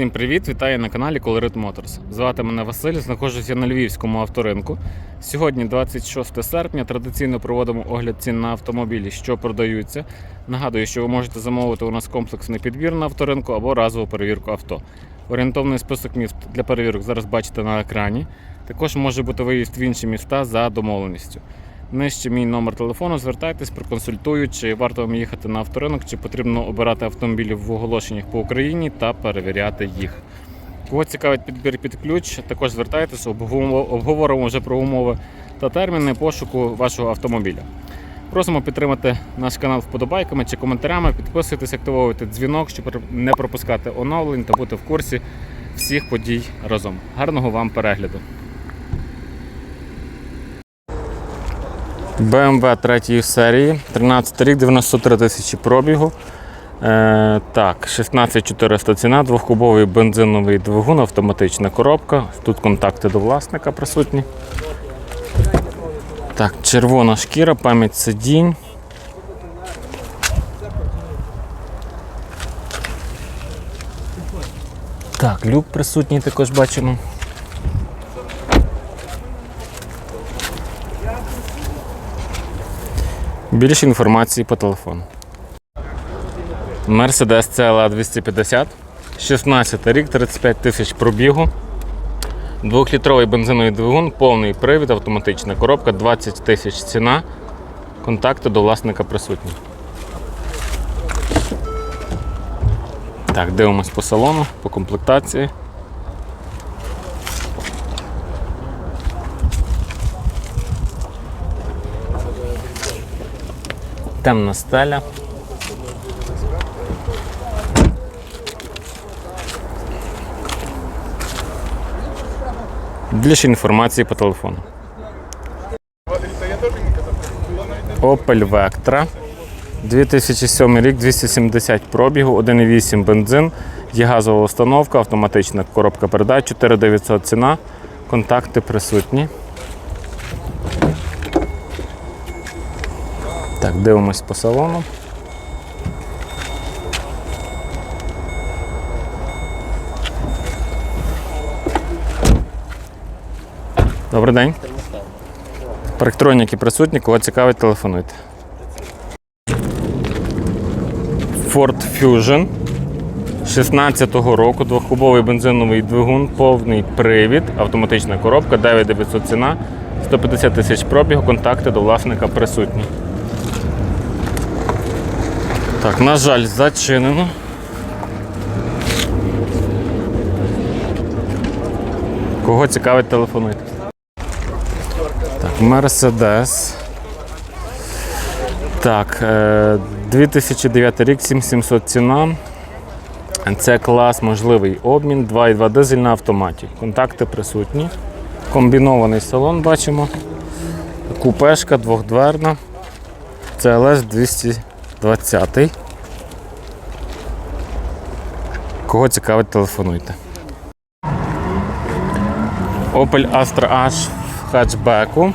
Всім привіт! Вітаю на каналі Colorit Motors. Звати мене Василь, знаходжуся на Львівському авторинку. Сьогодні, 26 серпня, традиційно проводимо огляд цін на автомобілі, що продаються. Нагадую, що ви можете замовити у нас комплексний підбір на авторинку або разову перевірку авто. Орієнтовний список міст для перевірок зараз бачите на екрані. Також може бути виїзд в інші міста за домовленістю. Нижче мій номер телефону, звертайтесь, проконсультую, чи варто вам їхати на авторинок, чи потрібно обирати автомобілі в оголошеннях по Україні та перевіряти їх. Кого цікавить підбір під ключ, також обговоримо обговоримо вже про умови та терміни пошуку вашого автомобіля. Просимо підтримати наш канал вподобайками чи коментарями, підписуйтесь, активовуйте дзвінок, щоб не пропускати оновлень та бути в курсі всіх подій разом. Гарного вам перегляду! BMW 3 серії, 13 рік, 93 тисячі пробігу. Е, так, 16400 ціна, двохкубовий бензиновий двигун, автоматична коробка. Тут контакти до власника присутні. Так, червона шкіра, пам'ять сидінь. Так, люк присутній також бачимо. Більше інформації по телефону. Mercedes CLA 250, 16 рік, 35 тисяч пробігу. Двохлітровий бензиновий двигун, повний привід, автоматична коробка, 20 тисяч ціна. Контакти до власника присутні. Так, дивимось по салону, по комплектації. Темна стеля. Більше інформації по телефону. Opel Vectra. 2007 рік, 270 пробігу, 1,8 бензин, є газова установка, автоматична коробка передач, 4900 ціна, контакти присутні. Так, дивимось по салону. Добрий день. Парктроніки присутні, кого цікавить, телефонуйте. Ford Fusion 16-го року, двохкубовий бензиновий двигун, повний привід, автоматична коробка, 9900 ціна, 150 тисяч пробігу, контакти до власника присутні. Так, на жаль, зачинено. Кого цікавить, телефонуйте. Так, Mercedes. Так, е, 2009 рік, 7700 ціна. Це клас можливий обмін, 2,2 дизель на автоматі. Контакти присутні. Комбінований салон бачимо. Купешка двохдверна. CLS 220. Кого цікавить, телефонуйте. Opel Astra H в хетчбеку.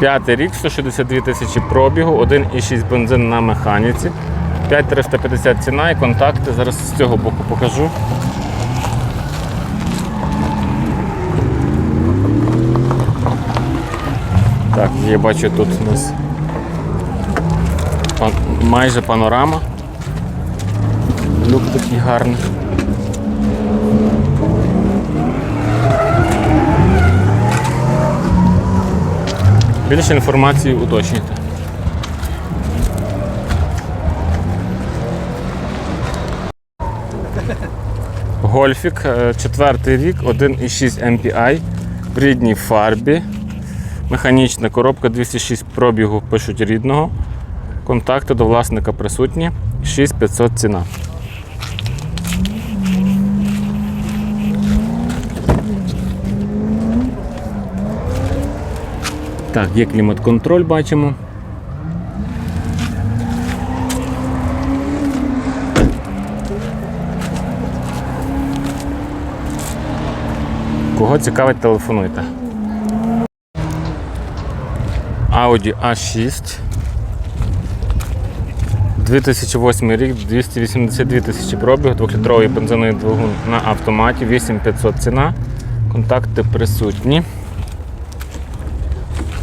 П'ятий рік, 162 тисячі пробігу, 1,6 бензин на механіці, 5350 ціна і контакти. Зараз з цього боку покажу. Так, я бачу тут у нас майже панорама. Люк такий гарний. Більше інформації уточнюйте. Гольфік, е, четвертий рік, 1,6 MPI в рідній фарбі. Механічна коробка 206 пробігу пишуть рідного. Контакти до власника присутні. 6500 ціна. Так, є клімат-контроль, бачимо. Кого цікавить, телефонуйте. Audi A6 2008 рік, 282 тисячі пробіг, 2-літровий бензиновий двигун на автоматі, 8500 ціна. Контакти присутні.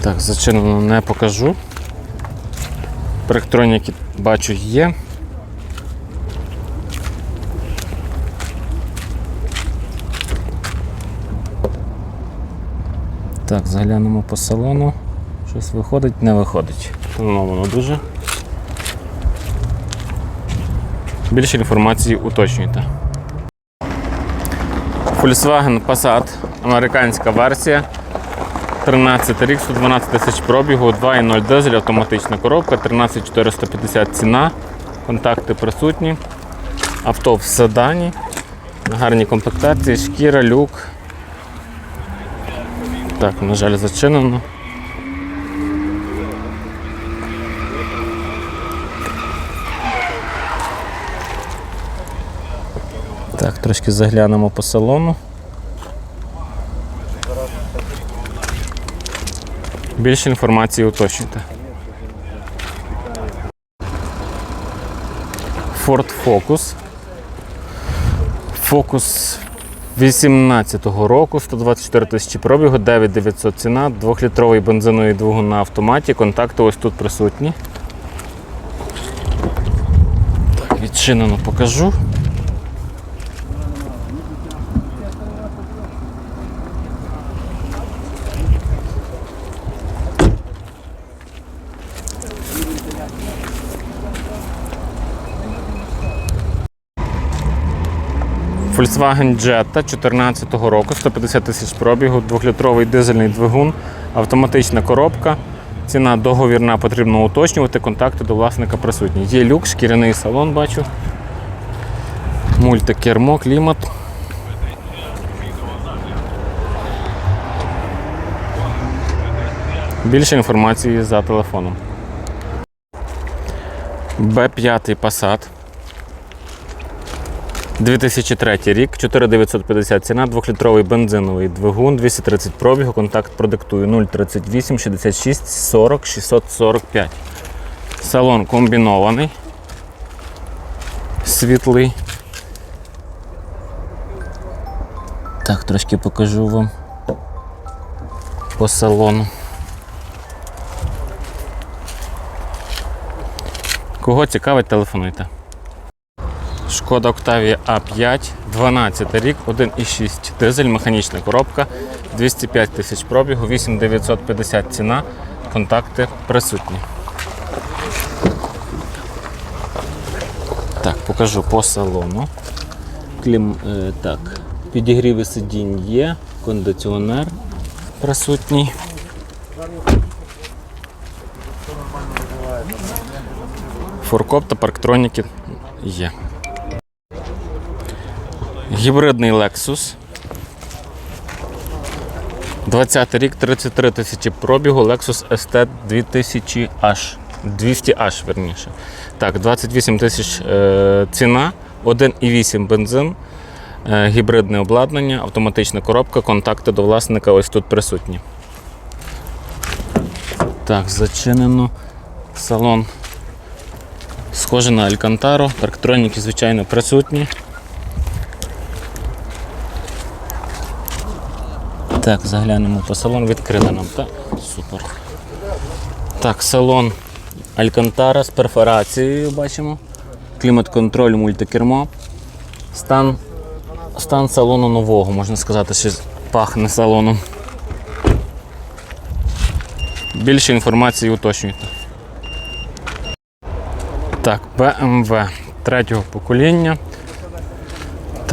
Так, зачинено не покажу. Електроніки бачу є. Так, заглянемо по салону. Щось виходить, не виходить. Воно дуже. Більше інформації уточнюйте. Volkswagen Passat, американська версія. 13 рік, 112 тисяч пробігу, 2.0 дизель, автоматична коробка, 13450 ціна. Контакти присутні. Авто в седані. На гарній комплектації, шкіра, люк. Так, на жаль, зачинено. Трошки заглянемо по салону. Більше інформації уточнюйте. Ford Focus. Focus 18-го року, 124 тисячі пробігу, 9900 ціна, 2-літровий бензиновий двигун на автоматі. Контакти ось тут присутні. Так, відчинено покажу. Volkswagen Jetta 2014 року, 150 тисяч пробігу, 2-літровий дизельний двигун, автоматична коробка. Ціна договірна потрібно уточнювати, контакти до власника присутні. Є люк, шкіряний салон бачу. Мультикермо, клімат. Більше інформації за телефоном. Б5 Passat. 2003 рік, 4950 ціна, 2-літровий бензиновий двигун, 230 пробігу, контакт продиктую 038 66 40 645. Салон комбінований, світлий. Так, трошки покажу вам по салону. Кого цікавить, телефонуйте. Шкода Octavia A5, 12 рік, 1,6 дизель, механічна коробка, 205 тисяч пробігу, 8950 ціна, контакти присутні. Так, покажу по салону. Клім, е, так, підігріви сидінь є, кондиціонер присутній. Форкоп та парктроніки є. Гібридний Lexus. 20 рік, 33 тисячі пробігу, Lexus ST 2000H. 200H, верніше. Так, 28 тисяч е, ціна, 1,8 бензин, е, гібридне обладнання, автоматична коробка, контакти до власника ось тут присутні. Так, зачинено. Салон схоже на Алькантару, парктроніки, звичайно, присутні. Так, заглянемо по салону, відкрили нам, так? Супер. Так, салон Алькантара з перфорацією бачимо. Клімат-контроль, мультикермо. Стан, стан салону нового, можна сказати, що пахне салоном. Більше інформації уточнюйте. Так, BMW третього покоління.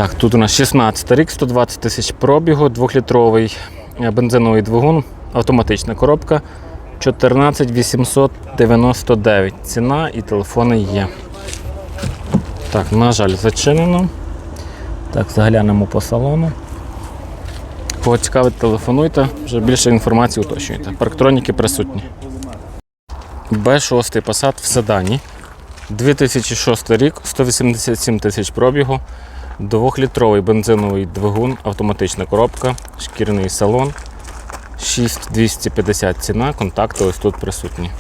Так, тут у нас 16 рік, 120 тисяч пробігу, 2-літровий е, бензиновий двигун, автоматична коробка. 14 899 ціна і телефони є. Так, на жаль, зачинено. Так, заглянемо по салону. Кого цікавить, телефонуйте, вже більше інформації уточнюйте. Парктроніки присутні. Б6 Passat в седані. 2006 рік, 187 тисяч пробігу, 2-літровий бензиновий двигун, автоматична коробка, шкірний салон, 6250 ціна, контакти ось тут присутні.